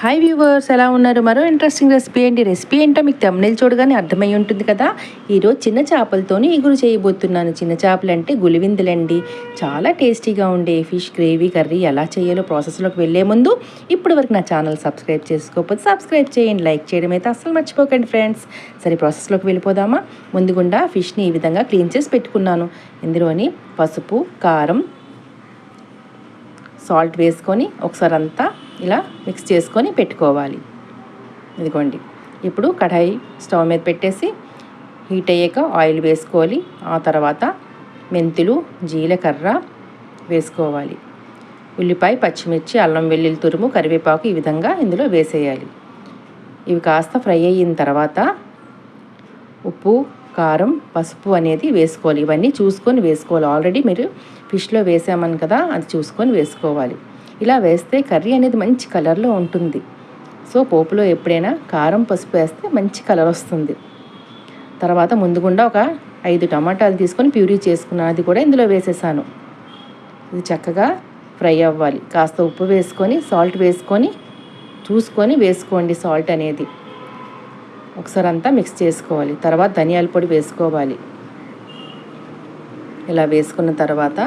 Hi viewers ఎలా ఉన్నారు? మరో ఇంట్రెస్టింగ్ రెసిపీ ఏంటి? రెసిపీ ఏంటో మీకు తమ్నేల్ చూడగానే అర్థమై ఉంటుంది కదా? ఈరోజు చిన్న చేపలతోని ఇగురు చేయబోతున్నాను. చిన్న చేపలు అంటే గులివిందులండి చాలా టేస్టీగా ఉండే ఫిష్ గ్రేవీ కర్రీ ఎలా చేయాలో ప్రాసెస్లోకి వెళ్ళే ముందు ఇప్పటి వరకు నా ఛానల్ సబ్స్క్రైబ్ చేసుకోకపోతే సబ్స్క్రైబ్ చేయండి. లైక్ చేయడం అయితే అస్సలు మర్చిపోకండి ఫ్రెండ్స్ సరే ప్రాసెస్లోకి వెళ్ళిపోదామా? ముందుగుండా ఫిష్ని ఈ విధంగా క్లీన్ చేసి పెట్టుకున్నాను. ఇందులోని పసుపు కారం సాల్ట్ వేసుకొని ఒకసారి అంతా ఇలా మిక్స్ చేసుకొని పెట్టుకోవాలి. ఇదిగోండి. ఇప్పుడు కడాయి స్టవ్ మీద పెట్టేసి హీట్ అయ్యాక ఆయిల్ వేసుకోవాలి ఆ తర్వాత మెంతులు జీలకర్ర వేసుకోవాలి. ఉల్లిపాయ పచ్చిమిర్చి అల్లం వెల్లుల్లి తురుము కరివేపాకు ఈ విధంగా ఇందులో వేసేయాలి. ఇవి కాస్త ఫ్రై అయిన తర్వాత ఉప్పు కారం పసుపు అనేది వేసుకోవాలి. ఇవన్నీ చూసుకొని వేసుకోవాలి. ఆల్రెడీ మీరు ఫిష్లో వేసామని కదా అది చూసుకొని వేసుకోవాలి. ఇలా వేస్తే కర్రీ అనేది మంచి కలర్లో ఉంటుంది. సో పోపులో ఎప్పుడైనా కారం పసుపు వేస్తే మంచి కలర్ వస్తుంది. తర్వాత ముందుగుండా ఒక ఐదు టమాటాలు తీసుకొని ప్యూరీ చేసుకున్నాను అది కూడా ఇందులో వేసేసాను. ఇది చక్కగా ఫ్రై అవ్వాలి. కాస్త ఉప్పు వేసుకొని సాల్ట్ వేసుకొని చూసుకొని వేసుకోండి సాల్ట్ అనేది. ఒకసారి అంతా మిక్స్ చేసుకోవాలి. తర్వాత ధనియాల పొడి వేసుకోవాలి. ఇలా వేసుకున్న తర్వాత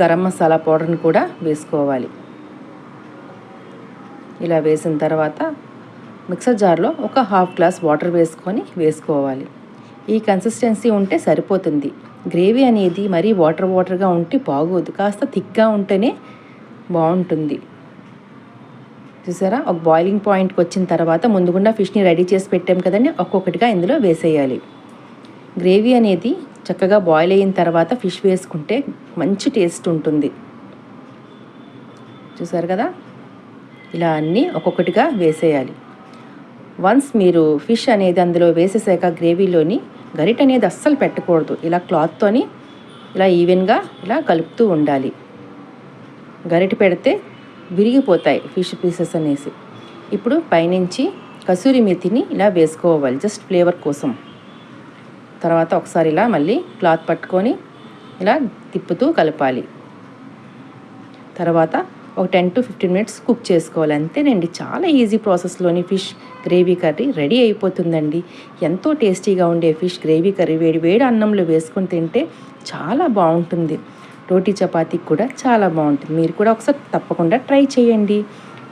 గరం మసాలా పౌడర్ని కూడా వేసుకోవాలి. ఇలా వేసిన తర్వాత మిక్సర్ జార్లో ఒక హాఫ్ గ్లాస్ వాటర్ వేసుకొని వేసుకోవాలి. ఈ కన్సిస్టెన్సీ ఉంటే సరిపోతుంది. గ్రేవీ అనేది మరీ వాటర్ వాటర్గా ఉంటే బాగోదు. కాస్త థిక్గా ఉంటేనే బాగుంటుంది. చూసారా? ఒక బాయిలింగ్ పాయింట్కి వచ్చిన తర్వాత ముందుగుండా ఫిష్ని రెడీ చేసి పెట్టాం కదండి. ఒక్కొక్కటిగా ఇందులో వేసేయాలి. గ్రేవీ అనేది చక్కగా బాయిల్ అయిన తర్వాత ఫిష్ వేసుకుంటే మంచి టేస్ట్ ఉంటుంది. చూసారు కదా? ఇలా అన్నీ ఒక్కొక్కటిగా వేసేయాలి. వన్స్ మీరు ఫిష్ అనేది అందులో వేసేసాక గ్రేవీలోని గరిట అనేది అస్సలు పెట్టకూడదు. ఇలా క్లాత్తోని ఇలా ఈవెన్గా ఇలా కలుపుతూ ఉండాలి. గరిట పెడితే విరిగిపోతాయి ఫిష్ పీసెస్ అనేసి. ఇప్పుడు పైనుంచి కసూరి మెతిని ఇలా వేసుకోవాలి. జస్ట్ ఫ్లేవర్ కోసం. తర్వాత ఒకసారి ఇలా మళ్ళీ క్లాత్ పట్టుకొని ఇలా తిప్పుతూ కలపాలి. తర్వాత ఒక ten to fifteen minutes cook చేసుకోవాలి. అంతేనండి చాలా ఈజీ ప్రాసెస్లోని ఫిష్ గ్రేవీ కర్రీ రెడీ అయిపోతుందండి. ఎంతో టేస్టీగా ఉండే ఫిష్ గ్రేవీ కర్రీ వేడి వేడి అన్నంలో వేసుకొని తింటే చాలా బాగుంటుంది. రోటీ చపాతీకి కూడా చాలా బాగుంటుంది. మీరు కూడా ఒకసారి తప్పకుండా ట్రై చేయండి.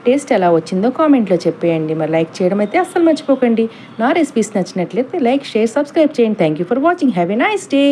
టేస్ట్ ఎలా వచ్చిందో కామెంట్లో చెప్పేయండి. మరి లైక్ చేయడం అయితే అస్సలు మర్చిపోకండి. నా రెసిపీస్ నచ్చినట్లయితే లైక్ షేర్ సబ్స్క్రైబ్ చేయండి. Thank you for watching have a nice day